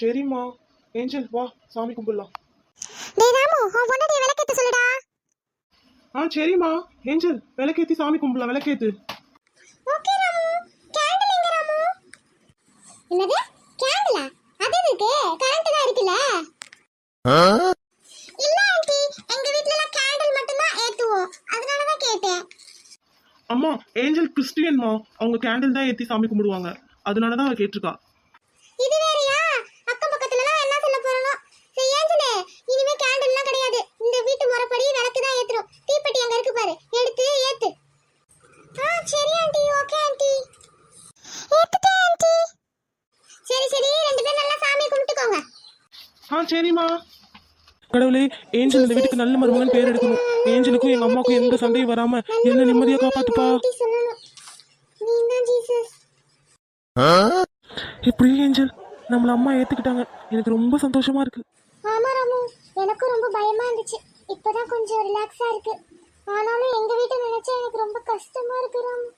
சரிம்மா. ஏஞ்சல் வா சாமி கும்பிடலாம். டேய் ராமு உன் பொண்டாட்டிய விளக்கேத்த சொல்லுடா. ஆ சரிம்மா. ஏஞ்சல் விளக்கேத்தி சாமி கும்பிடலாம் விளக்கேத்து. ஓகே ராமு. கேண்டில் எங்க ராமு? என்னது? கேண்டிலா அது இருக்கு கரண்ட் தான் இருக்குல்ல. இல்ல ஆண்டி. எங்க வீட்ல எல்லாம் கேண்டில் மட்டும் தான் ஏத்துவோம். அதனால தான் கேட்டேன். அம்மா ஏஞ்சல் கிறிஸ்டியன்மா. அவங்க கேண்டில் தான் ஏத்தி சாமி கும்பிடுவாங்க. அதனால தான் அவ கேட்டிருக்கா இது வேறயா அக்கம் பக்கத்துல எல்லாம் என்ன சொல்ல போறனோ சரி ஏஞ்சலே இனிமே கேண்டில்லாம் கிடையாது இந்த வீட்டு முறைப்படி விளக்கு தான் ஏத்துறோம் தீப்பெட்டி அங்க இருக்கு பாரு எடுத்து ஏத்து ஆ சரி ஆண்டி ஓகே ஆண்டி ஏத்துட்டேன் ஆண்டி சரி சரி ரெண்டு பேரும் நல்லா சாமி கும்பிட்டுக்கோங்க ஆ சரிம்மா. கடவுளே ஏஞ்சல் இந்த வீட்டுக்கு நல்ல மருமகன் பேர் எடுக்கணும். ஏஞ்சலுக்கும் எங்க அம்மாவுக்கும் எந்த சண்டையும் வராம என்ன நிம்மதியா காப்பாத்துப்பா. ஆண்டி சொல்லணும் நீ தான் ஜீசஸ் எப்படி ஏஞ்சல் நம்மள அம்மா ஏத்துக்கிட்டாங்க. எனக்கு ரொம்ப சந்தோஷமா இருக்கு. ஆமா ராமு எனக்கும் ரொம்ப பயமா இருந்துச்சு. இப்பதான் கொஞ்சம் ரிலாக்ஸா இருக்கு. ஆனாலும் எங்க வீட்டை நினைச்சா எனக்கு ரொம்ப கஷ்டமா இருக்கு ராமு.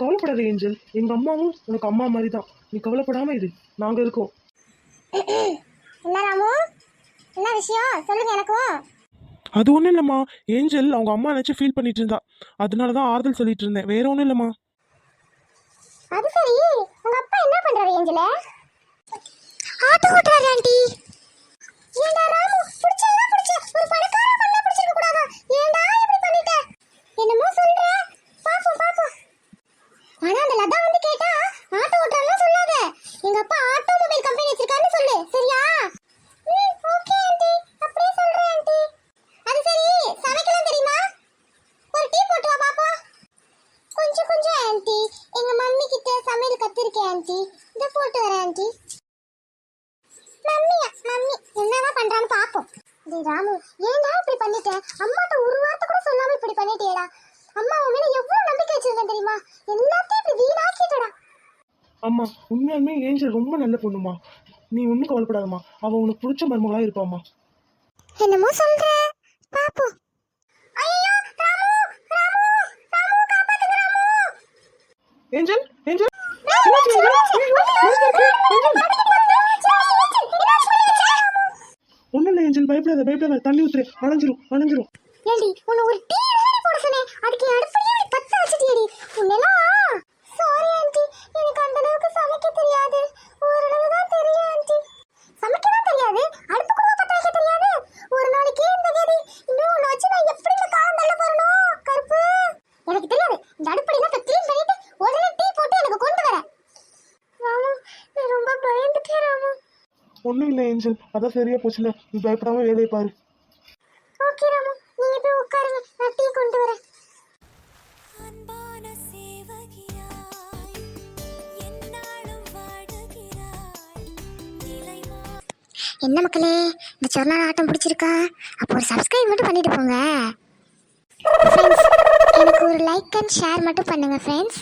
கவலைப்படாத ஏஞ்சல் எங்க அம்மாவும் உனக்கு அம்மா மாதிரி தான் நீ கவலைப்படாம இரு. நாங்க இருக்கோம். என்ன ராமு? என்ன விஷயம்? சொல்லுங்க எனக்கும். அது ஒன்றும் இல்லைம்மா. ஏஞ்சல் அவங்க அம்மா நினச்சி ஃபீல் பண்ணிட்டு இருந்தா. அதனால தான் ஆறுதல் சொல்லிட்டு இருந்தேன். வேற ஒன்றும் இல்லைம்மா. அது சரி. உங்க அப்பா என்ன பண்றாரு ஏஞ்சல? ஆட்டோ ஓட்டுறாரு ஆண்டி ஏண்டா ராமு புடிச்சா புடிச்ச ஒரு பணக்கார பொண்ணை பிடிச்சிருக்க கூடாதா ஏண்டா இப்படி பண்ணிட்ட என்னமோ சொல்ற பாப்போம் பாப்போம் ஆனா அந்த லதா வந்து கேட்டா ஆட்டோ ஓட்டுறான்னு சொல்லாத எங்க அப்பா ஆட்டோமொபைல் கம்பெனி வச்சிருக்காருன்னு சொல்லு சரியா ம் ஓகே ஆண்டி அப்படியே சொல்றேன் ஆண்டி அது சரி சமைக்கலாம் தெரியுமா ஒரு டீ போட்டு வா பாப்போம் கொஞ்சம் கொஞ்சம் ஆன்ட்டி எங்க மம்மி கிட்ட சமையல் கத்திருக்கேன் ஆன்ட்டி இத போட்டு வரேன் ஆன்ட்டி மம்மியா மம்மி பண்றான்னு பாப்போம் டேய் ராமு ஏன்டா இப்படி பண்ணிட்ட? அம்மாட்ட ஒரு வார்த்தை கூட சொல்லாம இப்படி பண்ணிட்டியேடா? அம்மா உன் மேல எவ்வளவு நம்பிக்கை வச்சிருக்கேன் தெரியுமா? எல்லாத்தையும் இப்படி வீணாக்கிட்டடா. அம்மா உண்மையாலுமே ஏஞ்சல் ரொம்ப நல்ல பொண்ணுமா நீ ஒன்றும் கவலைப்படாதம்மா. அவள் உனக்கு பிடிச்ச மருமகளா இருப்பாம்மா. என்னமோ சொல்ற. பாப்போம் ஐயோ ராமு ராமு ராமு காப்பாத்துங்க ராமு. Angel Angel. ஏஞ்சல்? ஐயோ, என்னாச்சு, ஏஞ்சல்? ஒண்ணும் இல்லை ஏஞ்சல் பயப்படாத பயப்படாத தண்ணி ஊத்துரு. அணைஞ்சிரும் அணைஞ்சிரும் ஏண்டி உன்னை ஒரு டீ ரெடி போட சொன்னேன் அதுக்கு என் அடுப்புலயே நீ பத்த வச்சிட்டியடி உன்னெல்லாம் சாரி ஆண்டி எனக்கு அந்த அளவுக்கு சமைக்க தெரியாது ஓரளவு தான் தெரியும் ஆண்டி சமைக்க தான் தெரியாது அடுப்பு கூட பத்த வைக்க தெரியாது ஒரு நாளைக்கு இந்த கதி இன்னும் ஒன்று வச்சு நான் எப்படி இந்த காலம் தள்ள போறணும் கருப்பு எனக்கு தெரியாது இந்த அடுப்படிலாம் க்ளீன் பண்ணிட்டு உடனே டீ போட்டு எனக்கு கொண்டு வர ராமு நான் ரொம்ப பயந்துட்டேன் ராமு ஒன்றும் இல்லை ஏஞ்சல். அதான் சரியா போச்சுல. நீ பயப்படாம வேலையை பாரு. ஓகே ராமு. நீங்க போய் உட்காருங்க. நான் டீ கொண்டு வரேன். என்ன மக்களே இந்த சொன்ன ஆட்டம் பிடிச்சிருக்கா? அப்போ ஒரு சப்ஸ்கிரைப் மட்டும் பண்ணிட்டு போங்க. எனக்கு ஒரு லைக் அண்ட் ஷேர் மட்டும் பண்ணுங்க ஃப்ரெண்ட்ஸ்